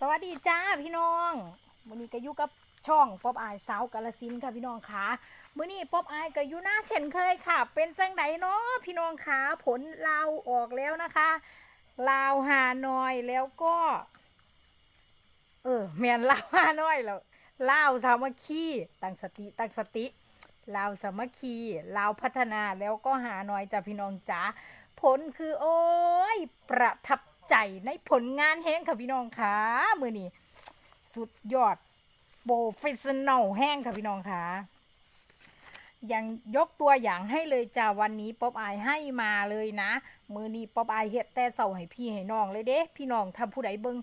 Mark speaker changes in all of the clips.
Speaker 1: สวัสดีจ้าพี่น้องวันนี้ก็อยู่กับช่องป๊อบอายสาวกาลสินค่ะพี่น้องค่ะมื้อนี้ป๊อบอายก็อยู่หน้าเช่นเคยค่ะ เป็นจังไดเนาะพี่น้องค่ะผลลาวออกแล้วนะคะลาวหานอยแล้วก็ เออแมนลาวหานอยแล้วลาวสามัคคีตั้งสติตั้งสติลาวสามัคคีลาวพัฒนาแล้วก็หานอยจ้ะพี่น้องจ๋าผลคือโอ้ยประทับ ใจในผลงานแห้งค่ะพี่น้องค่ะมือนี้สุดยอดโปรเฟชชั่นแนลแห้งค่ะพี่น้องค่ะยังยกตัวอย่างให้เลยจ้าวันนี้ป๊อบอายให้มาเลยนะ มือนี้ป๊อบอายเฮ็ดแต่เสาให้พี่ให้น้องเลยเด้พี่น้องถ้าผู้ใดเบิ่ง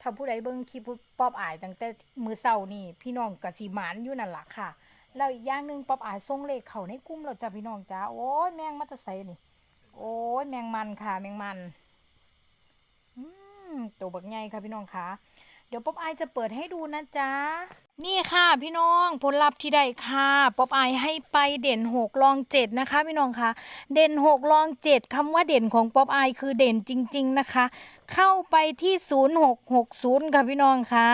Speaker 1: ถ้าผู้ใดเบิ่งคลิปป๊อบอายตั้งแต่มือเสานี่ พี่น้องกสิหมานอยู่นั่นแหละค่ะแล้วอีกอย่างหนึ่งป๊อบอายส่งเลขเขาในกลุ่มเราจ้าพี่น้องจ้าโอ้ยแมงมัตะไซนี่ โอ้ยแมงมันค่ะแมงมันอืม ตัวบักใหญ่ค่ะพี่น้องค่ะ เดี๋ยวป๊อบอายจะเปิดให้ดูนะจ๊ะ นี่ค่ะพี่น้องผลลัพธ์ที่ได้ค่ะป๊อบอายให้ไปเด่นหกรองเจ็ดนะคะ พี่น้องค่ะ เด่นหกรองเจ็ดคำว่าเด่นของป๊อบอายคือเด่นจริง ๆนะคะ เข้าไปที่ศูนย์หกหกศูนย์ค่ะพี่น้องค่ะ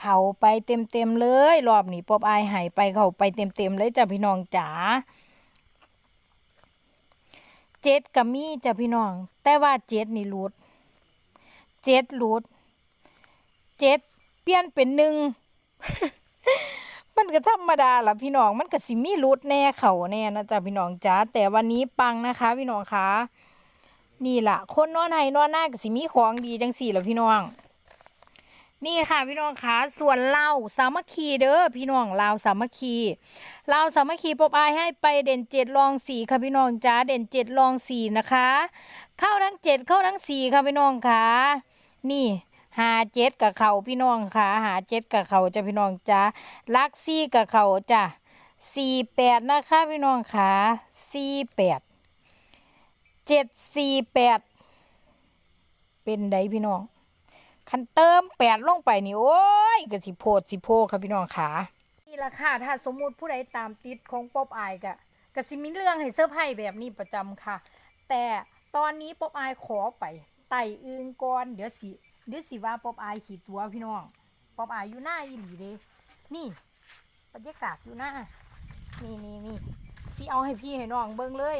Speaker 1: เข้าไปเต็มๆเลย รอบนี้ป๊อบอายใหายไปเข้าไปเต็มๆเลยจ้ะพี่น้องจ๋าเจ็ดกับมีจ้ะพี่น้อง แต่ว่าเจ็ดนี่หลุด เจ็ดหลุดเจ็ดเปลี่ยนเป็นหนึ่งมันก็ธรรมดาล่ะพี่น้องมันก็สิมีหลุดแน่เขาแน่นะจ๊ะพี่น้องจ๋าแต่วันนี้ปังนะคะ พี่น้องคะนี่ล่ะ คนนอนไห้นอนหน้าก็สิมีของดีจังสี่ล่ะพี่น้อง นี่ค่ะพี่น้องคะส่วนเราสามัคคีเด้อพี่น้องเราสามัคคีเราสามัคคีปอบอายให้ไปเด่นเจ็ดรองสี่ค่ะพี่น้องจ้าเด่นเจ็ดรองสี่นะคะ เข้าทั้งเจ็ดเข้าทั้งสี่ค่ะพี่น้องค่ะ นี่หาเจ็ดกับเขาพี่น้องค่ะหาเจ็ดกับเขาจ้ะพี่น้องจ้าลักซี่กับเขาจ้ะสี่แปดนะคะพี่น้องค่ะสี่แปดเจ็ดสี่แปดเป็นไดพี่น้องคันเติมแปดลงไปนี่โอ้ยก็สิโพดสิโพค่ะพี่น้องขานี่ละค่ะถ้าสมมุติผู้ใดตามติดของป๊อบอายกะก็สิมีเรื่องให้เซอร์ไพรส์แบบนี้ประจำค่ะ แต่ตอนนี้ป๊อบอายขอไป ไต่อึงก่อนเดี๋ยวสิเดี๋ยวสิว่าป๊อบอายขีดตัวพี่น้องป๊อบอายอยู่หน้าอีหลีเด้นี่บรรยากาศอยู่หน้านี่นี่นี่สิเอาให้พี่ให้น้องเบิ่งเลย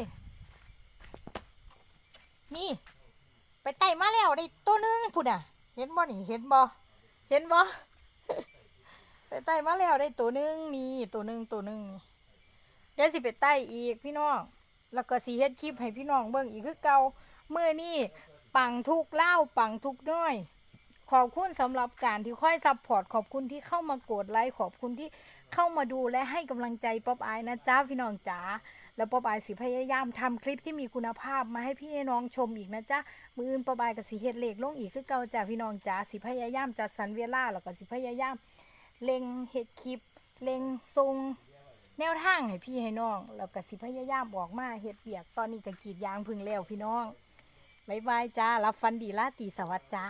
Speaker 1: นี่ ไปไต่มาแล้วได้ตัวหนึงพุ่นอะ เห็นบ่นี่เห็นบ่เห็นบ่ไปไต่มาแล้วได้ตัวหนึงนี่ตัวหนึงตัวหนึงเดี๋ยวสิไปไต่อีกพี่น้องแล้วก็สิเฮ็ดคลิปให้พี่น้องเบิ่งอีกคือเก่าเมื่อนี่ ปังทุกเล่าปังทุกน้อย ขอบคุณสำหรับการที่ค่อยซัพพอร์ตขอบคุณที่เข้ามากดไลค์ขอบคุณที่เข้ามาดูและให้กำลังใจป๊อบอายนะจ้าพี่น้องจ๋าแล้วป๊อบอายสิพยายามทำคลิปที่มีคุณภาพมาให้พี่น้องชมอีกนะจ๊ะมืออื่นประบายกับสีเฮ็ดเลขลงอีกคือเก่าจ้าพี่น้องจ๋าสิพยายามจัดสรรเวลาแล้วก็สิพยายามเล็งเฮ็ดคลิปเล็งทรงแนวทางให้พี่ให้น้อง แล้วก็สิพยายามออกมาเฮ็ดเบียกตอนนี้ก็กรีดยางพึ่งแล้วพี่น้อง บายบายจ้า รับฟันดีลาตีสวัสดีจ้า